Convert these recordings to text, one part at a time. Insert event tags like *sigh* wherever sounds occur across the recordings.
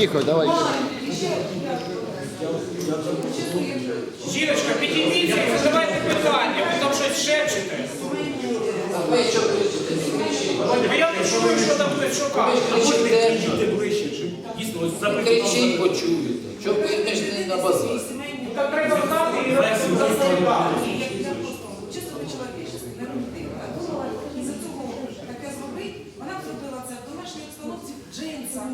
тихо, давай. Жіночка, підійдіться і задавайте питання, ви там щось шепчете. Ви що кричите? Не. А я не чую, що там хтось шукає. Ви кричите, ближче, дійсно ось кричіть, почуєте. Що ви не на базар? Ну, Так треба знати і розповідати. Чисто по-человечески, не романтично. А думала, із-за цього таке зробити, вона б зробила це в домашній обстановці в джинсах,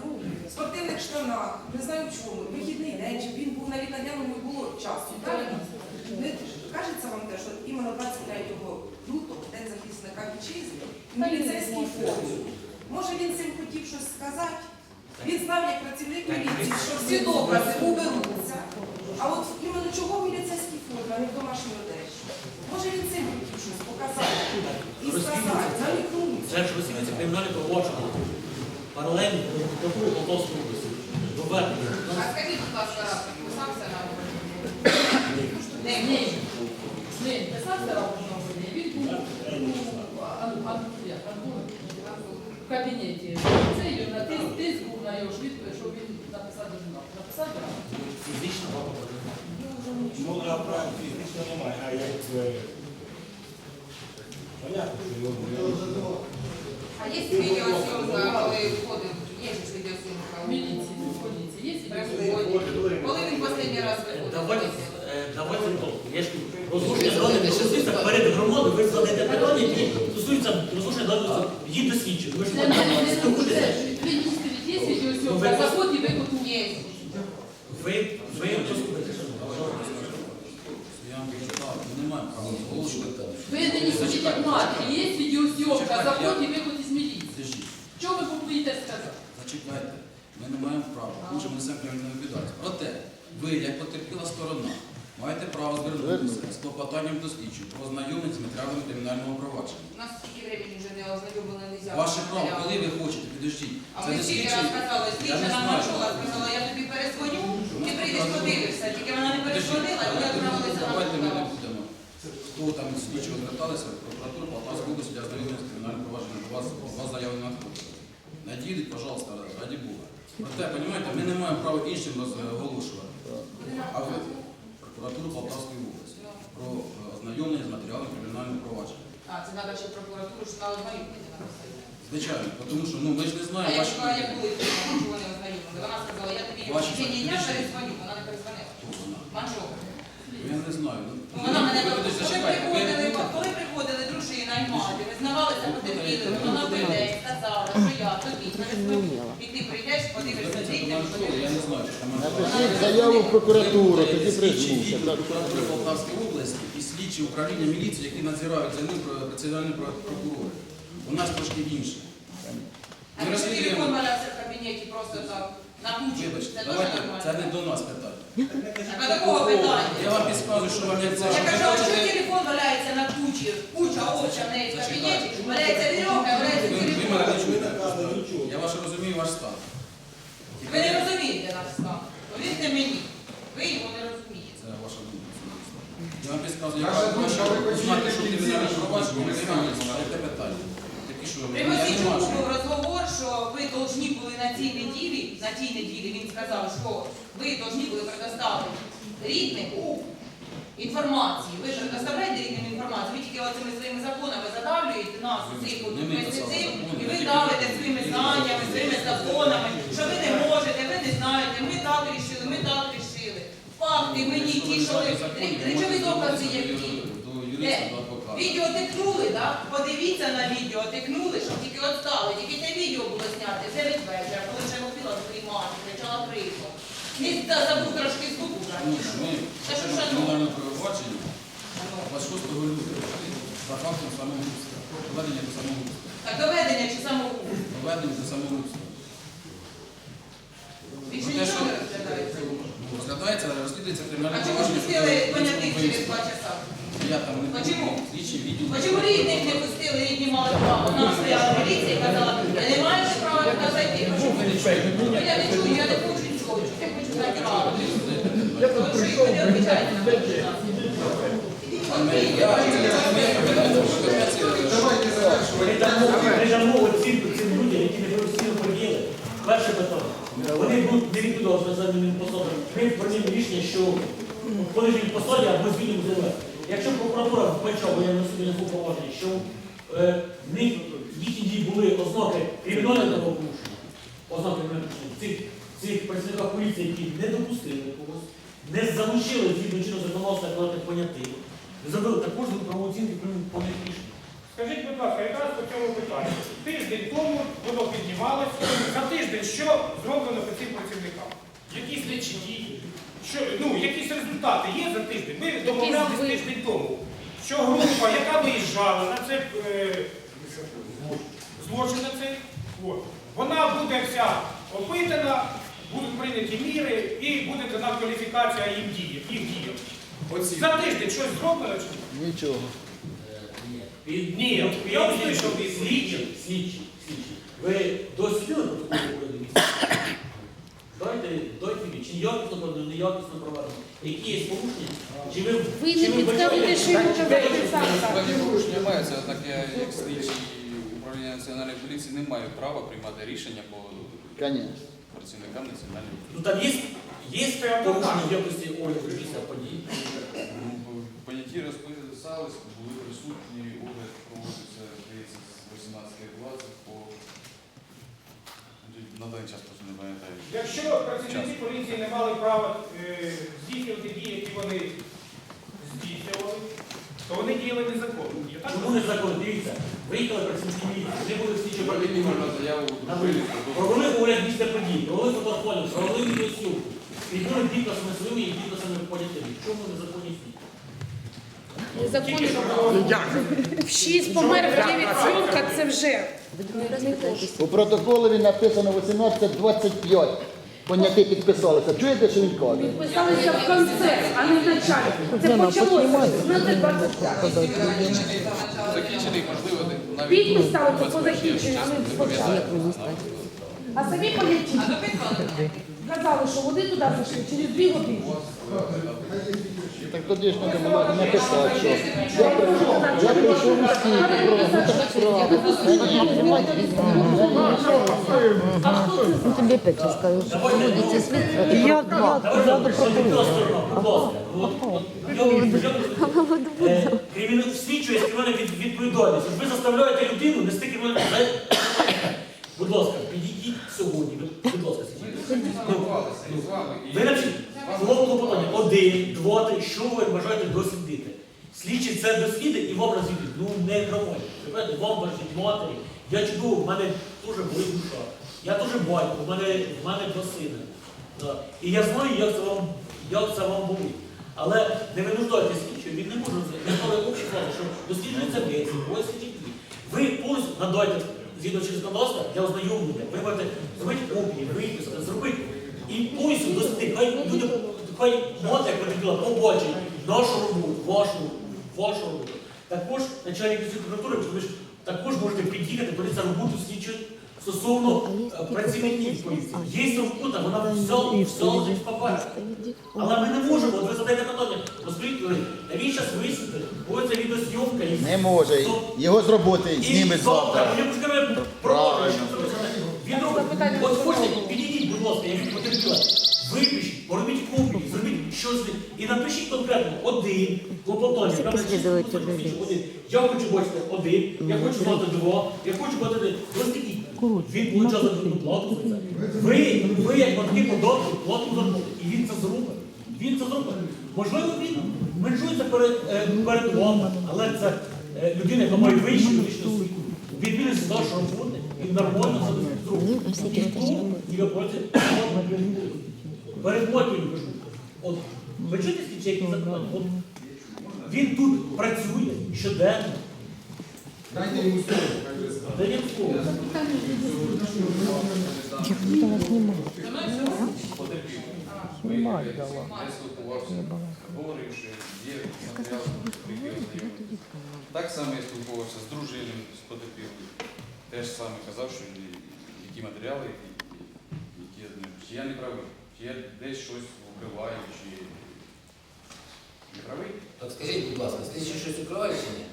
в спортивних штанах, не знаю в чому, вихідний день, щоб він був на лікарняному і було часу. правильно? Не кажеться вам те, що іменно 23 лютого, День захисника вітчизни, в міліцейській формі. Може він цим хотів щось сказати? Він знав, як працівник міліції, що всі докази уберуться. А от іменно чого в міліцейській формі, а не в домашній одежі? Може він цим хотів щось показати і сказати, намікнути. Це ж розслідується кримінальне провадження. Паралельно до прокуратури Полтавської області. Доведення. А скажіть, будь ласка, не ні. Він був в кабінеті. Це був на його швидко, щоб він написав журнал. Написав журнал? Фізична. Ну, а прав фізично немає, а як е, понятно, що його А є відеосйомка, коли входив, є ж відеосйомка міліції, поліції. Є при. Коли він останній раз виходив? Я ж розрушення стосується перед громадою, ви задаєте питання, які стосуються розрушення даних їх досліджень. Ви ж не не заход і Є. Ви, ви послухайте. Я вам прочитав, не права оголошувати. Є відеосйомка, заход і виход із міліції. Що ви побоїте сказати? зачекайте. Ми не маємо права, що ми кримінальну відповідальність. Проте, ви, як потерпіла сторона, маєте право звернутися з клопотанням до слідчого про ознайомлення з матеріалами кримінального провадження. У нас стільки времени вже не ознайомили, не взяли. Ваше право, коли ви хочете, підождіть. А Це ми не стільки слідчий. раз казали, Я слідча не нам знаю. почула, сказала, я тобі перезвоню, ти прийдеш подивишся. Тільки вона не перезвонила, і ми давайте ми- відправилися на Давайте ми не будемо. Хто там з слідчого зверталися, прокуратура Полтавської області для ознайомлення з кримінальним провадженням. До вас, у вас заяви надходять. Надійдіть, пожалуйста, раді Бога. Проте, розумієте, ми не маємо права іншим розголошувати. А ви прокуратуру Полтавської області про е, ознайомлення з матеріалом кримінального провадження. А, це треба ще прокуратуру, що на ознайомлення написати. Звичайно, тому що ну, ми ж не А знаємо я ваші як були, що вони ознайомили. Вона сказала, я тобі Ваші в течение дня перезвоню, вона не перезвонила. Хто вона. Манжова. Я не знаю. Ну, Вона мене приходили, коли приходили дружина і мати, визнавалися потерпілими, вона прийде і сказала, що я тобі прийдеш, подивишся дітям, не Напишіть заяву в прокуратуру, тоді Слідчі прийдуться. відділ прокуратури Полтавської області і слідчі управління міліції, які надзирають за ним національні прокурори. У нас трошки інше. А Ми якщо телефон валявся в кабінеті просто там на кучі, Вибачте, це теж давайте, це не нормально? до нас питання. А до кого питання? Я вам підказую, що вам як це. Я кажу, а що телефон валяється на кучі, куча овоча в неї в кабінеті, валяється вірьовка, валяється Ви, ви мене не чуєте. Я ваш розумію ваш стан. Ви не розумієте наш стан. Повірте мені, ви його не розумієте. Це ваша думка. Я вам підказую, як ваші знати, що кримінальне провадження, не це питання. Такі, що При я не був розговор, що ви повинні були на цій неділі, на тій неділі він сказав, що ви повинні були предоставити рідним інформацію. Ви ж предоставляєте рідним інформацію, ви тільки оцими своїми законами задавлюєте нас от Не ми писали і ви тільки давите ви. своїми знаннями, своїми законами, що ви не можете, ви не знаєте, ми так рішили, ми так рішили. Факти мені ті, що ви речові докази які. Де? Відео тикнули, так? Подивіться на відео, тикнули, щоб тільки отстали. Тільки те відео було зняте, це відвежа, коли ще вопила своїй мати, кричала криком. Не забув трошки звуку раніше. Та що шановні? кримінальне провадження 26 лютого за фактом самогубства. Доведення до самогубства. Так доведення чи самого Доведення до самогубства. Про те, що-. Ну, Розглядається, розслідується А чому ж пустили понятих через два часа? Я там не Почему? слідчий відділ. Почему рідних не пустили, рідні мали право? Нам стояла поліція і казала, не маєте права туди зайти. Ви не чуєте? Ну, Я не чую, я не хочу нічого. чути. Я хочу Ми дамо, ми дамо оцінку цим людям, які не професійно подіяли. Перше питання. Вони будуть не відповідати за ними посадом. Ми приймемо рішення, що вони посаді або звільнимо ЗВ. Якщо прокуратура вбачає, бо я на собі не поважний, що е, їхні дії були ознаки кримінального правопорушення, ознаки кримінального цих, цих працівників поліції, які не допустили когось, не залучили згідно чинного законодавства як понятих, зробили також правову оцінку по них рішення. Скажіть, будь ласка, якраз по цьому питанню. Тиждень тому воно піднімалося. За тиждень що зроблено по цим працівникам? Якісь слідчі дії? Що, ну, якісь результати є за тиждень? Ми домовлялись ви- тиждень тому, що група, яка виїжджала на це е, злочин на цей, от, вона буде вся опитана, будуть прийняті міри і буде дана кваліфікація їм діям. За тиждень щось зроблено чи ні? Нічого. Від- Ні, я услышав від слідчі, слідчі, слідчі. Ви дослідили протокол уряду? Дайте, дайте від, чи якісно проведено, неякісно проведено. Які є порушення? Чи ви, Ви чи не ви вбачаєте- що йому Певні так. порушення маються, однак я як слідчий управління національної поліції не маю права приймати рішення по Конечно. працівникам національної поліції. Ну там є, є порушення в якості огляду після подій. Ну, Поняті розписались, були присутні, огляд проводиться, здається, з 18.20 по на даний час просто не пам'ятаю. Якщо працівники поліції не мали права е, здійснювати дії, які вони здійснювали, то вони діяли незаконно. Я так Чому не закон? Дивіться, виїхали працівники міліції, вони були слідчі Управління оперативні. на заяву до. Провели огляд після подій, провели фотофолію, провели. І були підписами своїми і підписами понятими. В чому незаконні слідчі? Законно. В 6 помер, в 9 сьомка, це вже. У протоколі написано 18.25. Поняті підписалися. Чуєте, що він каже? Підписалися в конце, а не в началі. Це почалося з 25. Закінчений, можливо, навіть Підпис ставиться по закінченню, а не спочатку. А самі допитували? Казали, що вони туди зайшли через 2 години. Так тоді ж треба написати, що я прийшов, я прийшов у стільки, А хто це Ну, тобі же скажу, що проводиться слідство. і Давайте, будь ласка, будь ласка. От, от, я- Е, Кримінал свідчує з кримінальною від- Ви заставляєте людину нести кримінальну. Будь ласка, підійдіть сьогодні. ви- Будь ласка, сидіть. Ну, Ви напишіть хлопку питання. Один, два, три. Що ви бажаєте дослідити? Слідчий це дослідить і вам розвідить. Ну не нормально. Розумієте, Вам бажають матері. Я чудово, в мене теж болить душа. Я теж батько, в мене, в мене два сина. Да. І я знаю, як це вам, як це вам болить. Але не винуждайте слідчого, він не може общі факти, що досліджується весі, ось ці дії. Ви повністю надайте згідно через законодавство для ознайомлення. Ви можете зробити копії, виписати, зробити і повністю дослідити. Хай люди, хай мати, як потерпіла, побачить нашу роботу, вашу, вашу роботу. Також начальник прокуратури, ви ж також можете під'їхати, подивитися роботу слідчої стосовно е, працівників поліції. Є робота, вона вся, вся лежить в папері. Але ми не можемо, от ви задаєте питання, розкажіть, Юрій, навіщо висвітлити? Ось ця відеозйомка і Не може. Його з роботи зніме завтра. Кажу, правильно. Він робить, от ласка, як потерпіла. Випишіть, поробіть копії, зробіть щось і напишіть конкретно один, клопотання. Я хочу бачити один, я хочу мати два, я хочу мати один. Розкажіть. Він получав заробітну плату за це. Ви, ви як батьки податку, плату заробили. І він це зробить. Він це зробить. Можливо, він меншується перед, е, перед вами, але це е, людина, яка має вищу юридичну освіту. Він з нашої роботи і нормально це не перед мотивом кажу. От ви чуєте слідчі, які закони? От він тут працює щоденно. Дайте йому слово. Знімаю, Я спілкувався, говорив, що є матеріал, який ознайомлений. Так само я спілкувався з дружиною, з потерпілою. Теж саме казав, що і- які матеріали, які, які я не- чи я не правий, чи я десь щось вкриваю, чи не Правий? Так скажіть, будь ласка, слідчі щось укриває чи ні?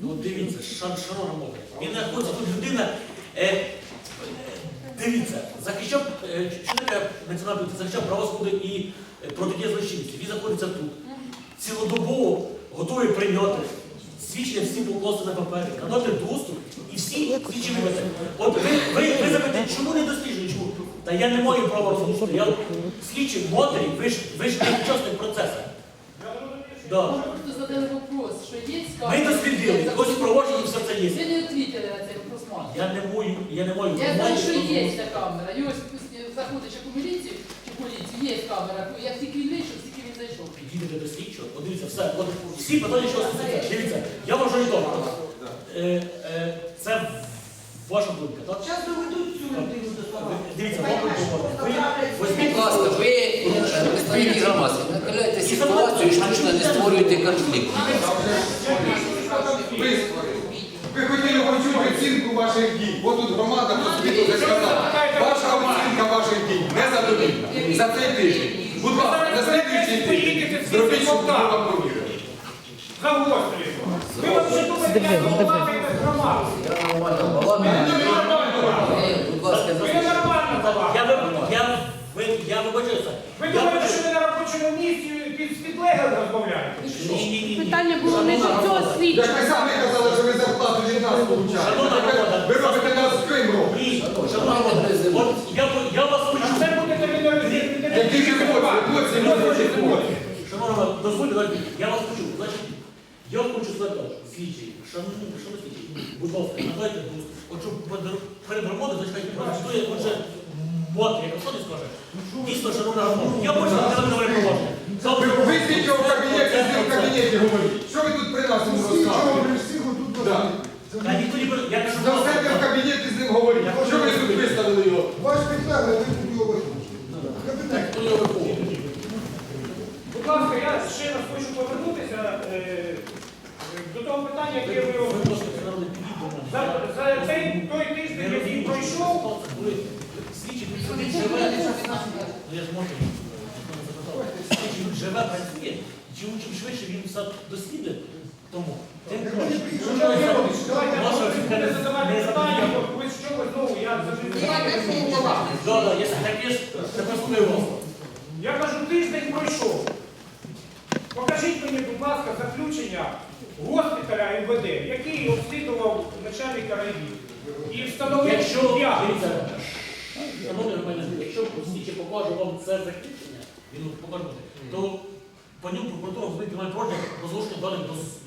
Ну дивіться, шан шарона мова. Він знаходиться тут людина. Е, дивіться, захищав, е, що таке національний поліція? захищав права і е, протидія злочинності. Він знаходиться тут. Цілодобово готовий прийняти свідчення всі покласти на папері, надати доступ і всі слідчі вивести. От ви, ви, ви запитаєте, чому не досліджує? Чому? Та я не маю права розлучити. Я слідчий матері, ви ж ви ж не учасник процесу. Да. Просто задали вопрос, що є Ми камера? дослідили, ось впроваджені все це є. Ви не відповіли на цей вопрос, Марк. Я не маю, я не маю Я знаю, що є ця камера. І ось пусть заходиш як у міліцію, чи поліцію, є камера. Як тільки він вийшов, тільки він зайшов. Підійдете до слідчого, от дивіться, все. От всі питання, що стосуються. Дивіться, я вважаю так. Е, е, це ваша думка, так? Зараз доведуть цю людину до слова. Дивіться, вам. Ви Будь ласка, ви представники громадські, накаляйте ситуацію штучно не створюйте конфлікт. Ви, ви хотіли почути оцінку ваших дій. От тут громада по світу сказала. Ваша оцінка ваших дій незадовільна. За цей тиждень. Будь ласка, на слідуючий тиждень зробіть, щоб вам провірили. Загострюємо. Ви взагалі думаєте, як балакаєте з громадою? Я. Ви, не ненормально Я, балакаєте. ви- думаєте, що ви на робочому місці під підлеглим розмовляєте? Питання було не до цього слідчого. Як ви самі казали, що ви зарплату від нас получаєте. Ви робите нас з Крим робите. Я, вас А це будете міноритет. Які емоції? Дозвольте, я вас почув. Значить, я хочу сказати, так, слідчий, шановні, слідчий, будь ласка, надайте доступ. От щоб перед- громадою, зачекайте, працює, отже, мати, як не скаже. Дійсно, шановна громада, я хочу на тебе нове провадження. Ви слідчого в кабінеті, в кабінеті говоріть. Що ви тут при нас йому розказуєте? Да. Та ніхто не буде, я кажу, За себе в кабінеті з ним говоріть. Що ви тут виставили його? хто його виховує. Будь ласка, я ще раз хочу повернутися е, е, до того питання, яке ви за, за цей той тиждень, який пройшов. Слідчий він живе. Ну я ж можу. Слідчий він живе, працює. Чим чим швидше він все дослідить, тому тим краще. Давайте питання, бо ви знову, завжди. Да, да. Я кажу, тиждень пройшов. Покажіть мені, будь ласка, заключення госпіталя МВД, який обслідував начальника райві. І встановив, Якщо, що я. шановні громадяни, якщо слідчий покаже вам це заключення, він покаже, то по ньому прокуратура зробить має проти розголошення даних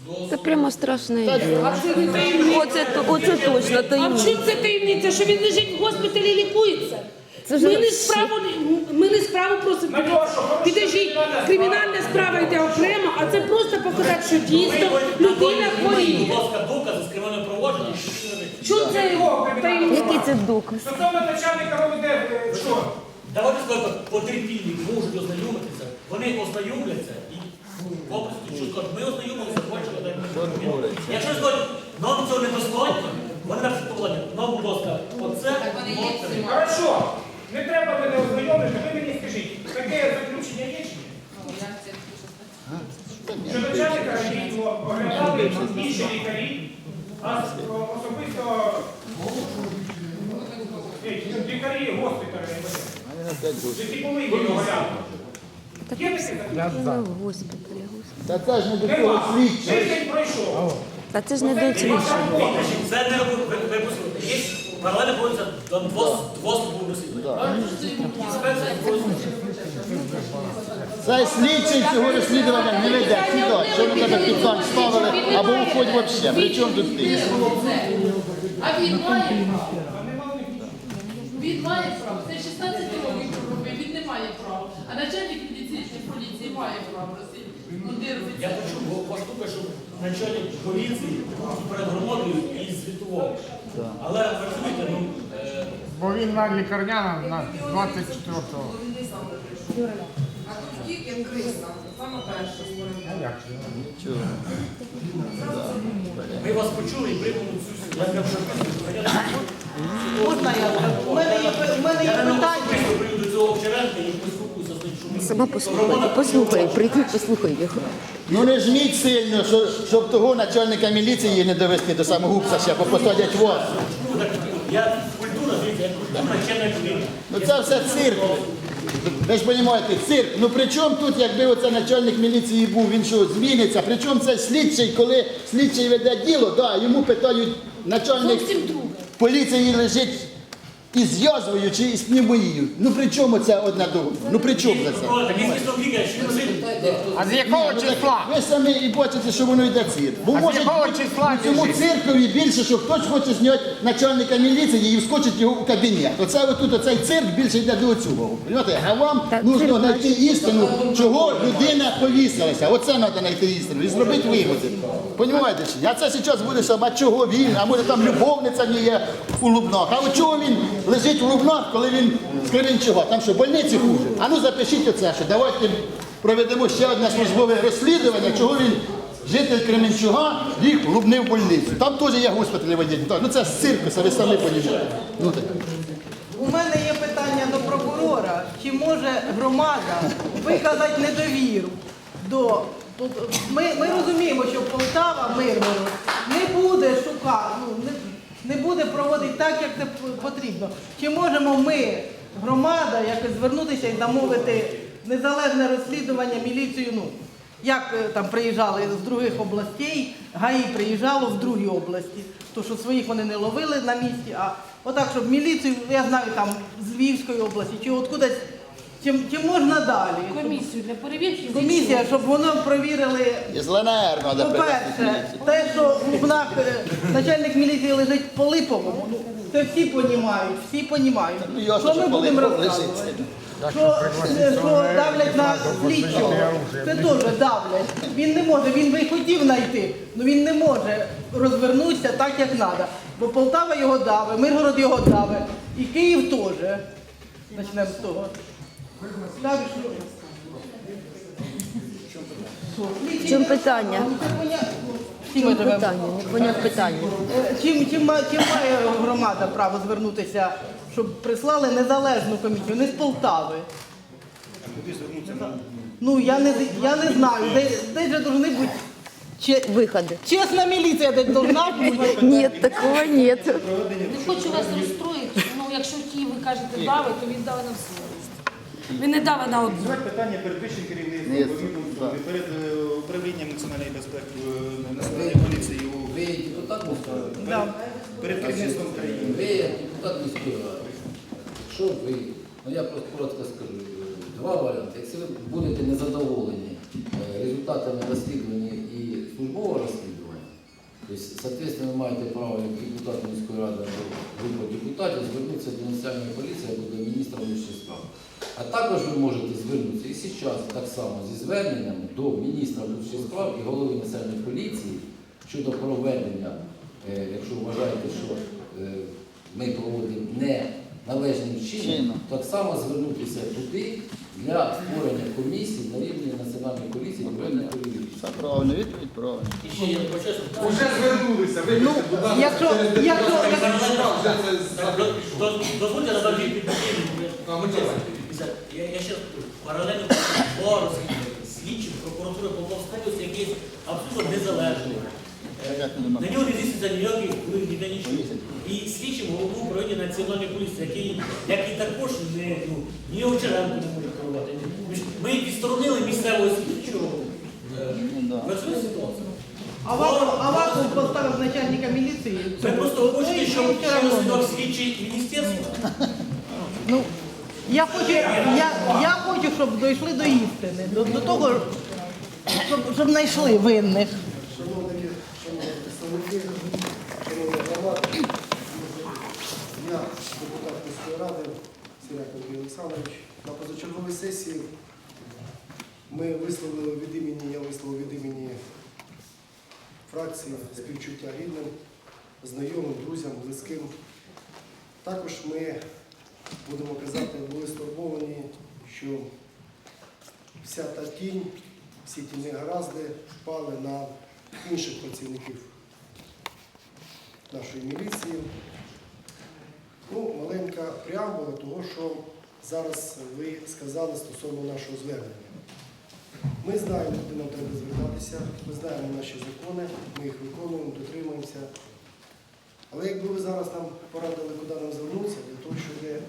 до, Це прямо страшне А таємниця. Оце, оце точно А в чим це таємниця, що він лежить в госпіталі і лікується? Це ж Ми не справу, ми не справу просимо. Підожіть, кримінальна справа йде окремо, а це просто показати, що дійсно людина Будь ласка, докази з кримінального провадження, що не Чому це? Його? Який це доказ? Стосовно начальника е, що? Давайте скажемо, потерпілі можуть ознайомитися, вони ознайомляться і попросту ми ознайомилися, бачили, дай ми. Якщо скажуть, нам цього недостатньо, вони напишуть покладення, нам, будь ласка, оце, оце. Хорошо, не треба мене ознайомити, ви мені скажіть, таке заключення є чи ні? Що начальника райвідділу оглядали інші лікарі, а особисто лікарі госпіталя які повинні оглянути. Є таке госпіталі. Та це ж не до Нема. слідчого. Тиждень пройшов. Та це ж не до слідчого. Це не робить, ви, ви послухайте, є паралельно проводиться до двох, Цей слідчий цього розслідування не веде. Сюди, що ви тебе під зам ставили, або уходь взагалі. При чому тут ти? А він має право. Він має право. Це 16 років робив, він не має права. А начальник поліцейської поліції має право розслідувати. Я офіцер. почув ваш штука, що начальник поліції перед громадою і звітував. Але ви розумієте, ну, е, Бо він на лікарняному на 24-го. Він не сам не прийшов. А тут втік, як криса. Саме перша А створена. Нічого. ми вас почули і приймемо цю я Можна я? У мене є, у мене є питання. особисто прийду до цього Овчаренка і поспілкуюся з ним, що ми сама послухай. Послухай, прийди, послухай його. Ну не жміть сильно, що, щоб того начальника міліції не довести до самогубства ще, бо посадять вас. Я культура, дивіться, я культурна чемна людина. Ну це все цирк. Ви ж розумієте, цирк. Ну при чому тут, якби оце начальник міліції був, він що, зміниться? При чому це слідчий, коли слідчий веде діло, да, йому питають начальник поліції лежить із язвою чи із пневмонією. Ну при чому це одна до? Ну при чому це? Що ви А з якого Ні, ну, так числа? Ви самі і бачите, що воно йде цирк. Бо А з може якого числа у цьому біжить? циркові більше, що хтось хоче зняти начальника міліції і вскочить його у кабінет. Оце отут оцей цирк більше йде до цього. Понимаєте? А вам цирк знайти істину, чого людина повісилася. Оце треба знайти істину і зробити виводи. Понімаєте? чи ні? А це зараз буде, що, а чого він, а може там любовниця в ній є у Лубнах. А от чого він лежить у Лубнах, коли він з Кременчуга? Там що, больниці хуже? А ну запишіть оце, що давайте проведемо ще одне службове розслідування, чого він, житель Кременчуга, ліг лубнив больницю. Там теж є госпіталі водій. Ну це з циркуса, ви самі розумієте. Ну. У мене є питання до прокурора. Чи може громада виказати недовіру до. Ми, ми розуміємо, що Полтава, Миргород не буде шукати, ну, не, буде проводити так, як це потрібно. Чи можемо ми, громада, якось звернутися і замовити незалежне розслідування міліцію? Ну, як е, там приїжджали з других областей, ГАІ приїжджало в другі області, то що своїх вони не ловили на місці, а отак, щоб міліцію, я знаю, там з Львівської області, чи откудись, чи, чи можна далі? Комісію для перевірки. Комісія, щоб воно провірили. Із ЛНР треба По-перше, те, що в Лубнах е, начальник міліції лежить по Липовому, ну, це всі понімають, всі понімають. Ну, Що ми по будемо Липовому розказувати? лежить. Що, е, що давлять на слідчого, це теж давлять. Він не може, він би хотів знайти, але він не може розвернутися так, як треба. Бо Полтава його давить, Миргород його давить, і Київ теж. Почнемо з того. В чому питання? Живемо. питання? Не поняв питання. Чим, чим, ма- чим має громада право звернутися, щоб прислали незалежну комісію, не з Полтави? Ну я не я не знаю, де, де же повинні бути че- Виходи. чесна міліція, де повинна бути. Ні, такого нет. Не хочу вас розстроїти, ну якщо ті ви кажете дави, то він дави на всі. Він не дави на одну. Питання перед вищим керівництвом, Ні, відповідно, так. перед е, управлінням національної безпеки е, національної поліції у Ви депутат міської ради? Да. перед керівництвом країни. Ви депутат міської ради. Якщо ви, ну я просто коротко скажу, два варіанти. Якщо ви будете незадоволені е, результатами розслідування і службового розслідування, тобто, соответственно, ви маєте право як депутат міської ради або група депутатів звернутися до національної поліції або до міністра внутрішніх справ. А також ви можете звернутися і зараз так само зі зверненням до міністра внутрішніх справ і голови національної поліції щодо проведення, е, якщо вважаєте, що е, ми проводимо не належним чином, так само звернутися туди для створення комісії на рівні національної поліції і проведення перевірки. Це правильно, відповідь правильно. І ще я почесно. Уже звернулися, вибачте, будь ласка, якщо- якщо- Дозвольте надати відповідь. Я, я ще паралельно *coughs* два розслідування. Слідчим прокуратури Полтавської області, який є абсолютно незалежний. Е, На нього не здійснюється ніякий вплив, ніде нічого. І слідчим головного управління національної поліції, який, який також не, ну, ні Овчаренко не може керувати. Ми відсторонили місцевого слідчого. Е, Ви розумієте ситуацію? А вас, а вас поставив начальника міліції. Ви просто хочете, Ну, равно. розслідував слідчий міністерство? Ну, я хочу, я, я хочу, щоб дійшли до істини, до, до того, щоб, щоб знайшли винних. Шановні, шановні представники, шановні громади, я депутат міської ради Андрій Олександрович. На позачерговій сесії ми висловили від імені, я висловив від імені фракції співчуття рідним, знайомим, друзям, близьким. Також ми, будемо казати, були стурбовані, що вся та тінь, всі ті негаразди впали на інших працівників нашої міліції. Ну, маленька преамбула того, що зараз ви сказали стосовно нашого звернення. Ми знаємо, куди нам треба звертатися, ми знаємо наші закони, ми їх виконуємо, дотримуємося. Але якби ви зараз нам порадили, куди нам звернутися, для того, щоб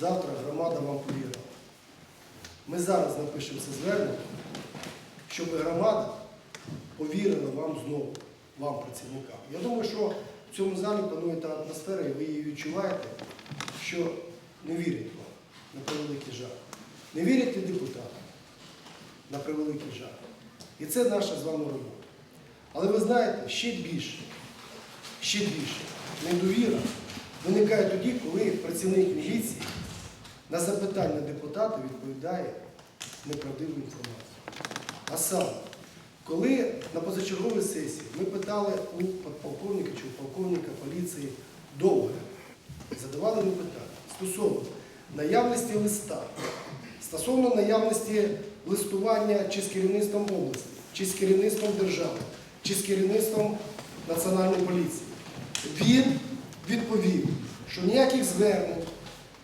завтра громада вам повірила. Ми зараз напишемо це звернення, щоб громада повірила вам знову, вам, працівникам. Я думаю, що в цьому залі панує та атмосфера, і ви її відчуваєте, що не вірять вам, на превеликий жаль. Не вірять і депутати, на превеликий жаль. І це наша з вами робота. Але ви знаєте, ще більше, ще більше недовіра виникає тоді, коли працівник міліції на запитання депутата відповідає неправдиву інформацію. А саме, коли на позачерговій сесії ми питали у полковника чи у полковника поліції довго, задавали йому питання стосовно наявності листа, стосовно наявності листування чи з керівництвом області, чи з керівництвом держави, чи з керівництвом Національної поліції. Він відповів, що ніяких звернень,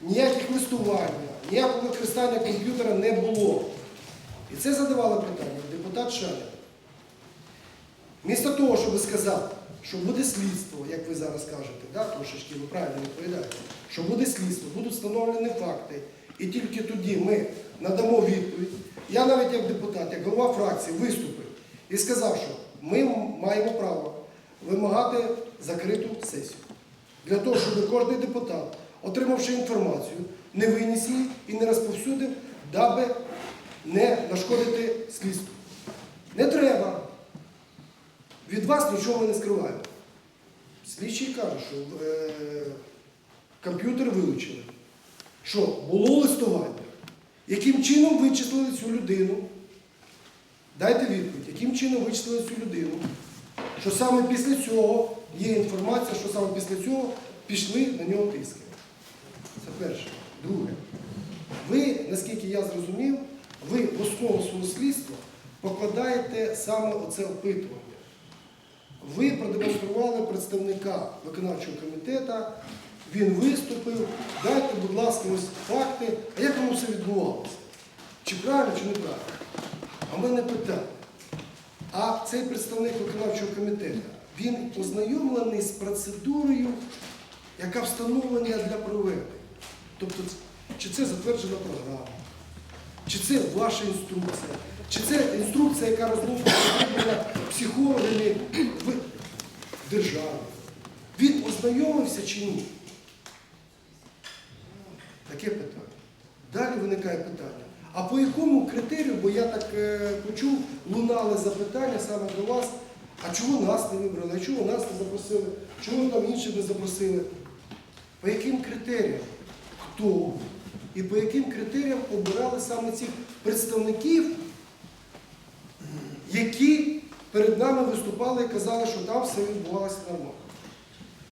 ніяких листування, ніякого використання комп'ютера не було. І це задавали питання депутат Шаля. Вмісто того, щоб сказати, що буде слідство, як ви зараз кажете, да, трошечки ви правильно відповідаєте, що буде слідство, будуть встановлені факти, і тільки тоді ми надамо відповідь. Я навіть як депутат, як голова фракції виступив і сказав, що ми маємо право вимагати закриту сесію. Для того, щоб кожен депутат, отримавши інформацію, не виніс її і не розповсюдив, даби не нашкодити слідству. Не треба. Від вас нічого не скриваємо. Слідчий каже, що е, комп'ютер вилучили, що було листування. Яким чином вичислили цю людину? Дайте відповідь, яким чином вичислили цю людину? Що саме після цього є інформація, що саме після цього пішли на нього тиски. Це перше. Друге. Ви, наскільки я зрозумів, ви в основу свого слідства покладаєте саме оце опитування. Ви продемонстрували представника виконавчого комітету, він виступив, дайте, будь ласка, ось факти, а як воно все відбувалося? Чи правильно, чи неправильно? А в мене питання. А цей представник виконавчого комітету, він ознайомлений з процедурою, яка встановлена для проведення. Тобто, чи це затверджена програма, чи це ваша інструкція, чи це інструкція, яка розроблена психологами в державі. Він ознайомився чи ні? Таке питання. Далі виникає питання. А по якому критерію, бо я так е, почув, лунали запитання саме до вас, а чого нас не вибрали, а чого нас не запросили, чого там інших не запросили? По яким критеріям? Хто? І по яким критеріям обирали саме цих представників, які перед нами виступали і казали, що там все відбувалося нормально.